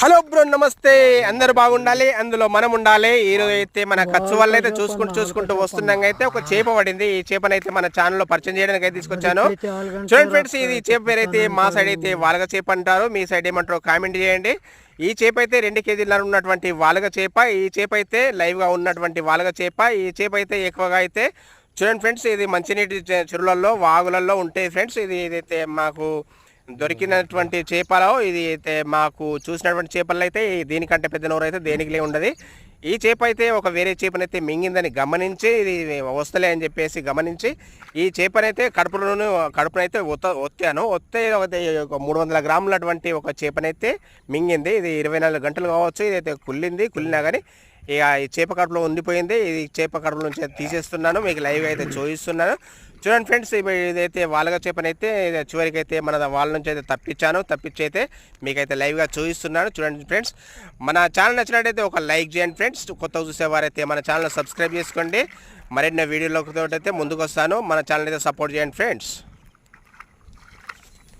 Hello bro నమస్తే. అందరు బాగుండాలి అందులో మనం ఉండాలి. ఈ రోజు అయితే మన ఖర్చు వల్ల అయితే చూసుకుంటూ చూసుకుంటూ వస్తున్నాం. అయితే ఒక చేప పడింది. ఈ చేపనైతే మన ఛానల్లో పరిచయం చేయడానికి అయితే తీసుకొచ్చాను. చూడండి ఫ్రెండ్స్ ఇది చేప పేరు అయితే మా సైడ్ అయితే వాలగ చేప అంటారు. మీ సైడ్ ఏమంటారో కామెంట్ చేయండి. ఈ చేప అయితే రెండు కేజీల ఉన్నటువంటి వాలగ చేప. ఈ చేప అయితే లైవ్గా ఉన్నటువంటి వాలగ చేప. ఈ చేప అయితే ఎక్కువగా అయితే చూడండి ఫ్రెండ్స్ ఇది మంచినీటి చెరువులలో వాగులలో ఉంటాయి. ఫ్రెండ్స్ ఇది ఇదైతే మాకు దొరికినటువంటి చేపలో ఇది అయితే మాకు చూసినటువంటి చేపలు అయితే దీనికంటే పెద్ద నోరు అయితే దేనికి లే ఉండదు. ఈ చేప అయితే ఒక వేరే చేపనైతే మింగిందని గమనించి ఇది వస్తలే అని చెప్పేసి గమనించి ఈ చేపనైతే కడుపులోను కడుపునైతే ఒత్త ఒత్తాను. ఒత్తే ఒక మూడు వందల గ్రాములటువంటి ఒక చేపనైతే మింగింది. ఇది ఇరవై నాలుగు గంటలు కావచ్చు ఇదైతే కుళ్ళింది కుళ్ళినా కానీ ఇక ఈ చేప కడుపులో ఉండిపోయింది. ఇది చేప కడుపు నుంచి అయితే తీసేస్తున్నాను. మీకు లైవ్ అయితే చూపిస్తున్నాను. చూడండి ఫ్రెండ్స్ ఇప్పుడు ఇదైతే వాళ్ళగా చేపనైతే చివరికైతే చివరికి అయితే మన వాళ్ళ నుంచి అయితే తప్పించాను. తప్పించి అయితే మీకైతే లైవ్గా చూపిస్తున్నాను. చూడండి ఫ్రెండ్స్ మన ఛానల్ నచ్చినట్టయితే ఒక లైక్ చేయండి ఫ్రెండ్స్ కొత్తగా చూసేవారైతే మన ఛానల్ సబ్స్క్రైబ్ చేసుకోండి. మరిన్ని వీడియోలతో అయితే ముందుకు వస్తాను మన ఛానల్ అయితే సపోర్ట్ చేయండి ఫ్రెండ్స్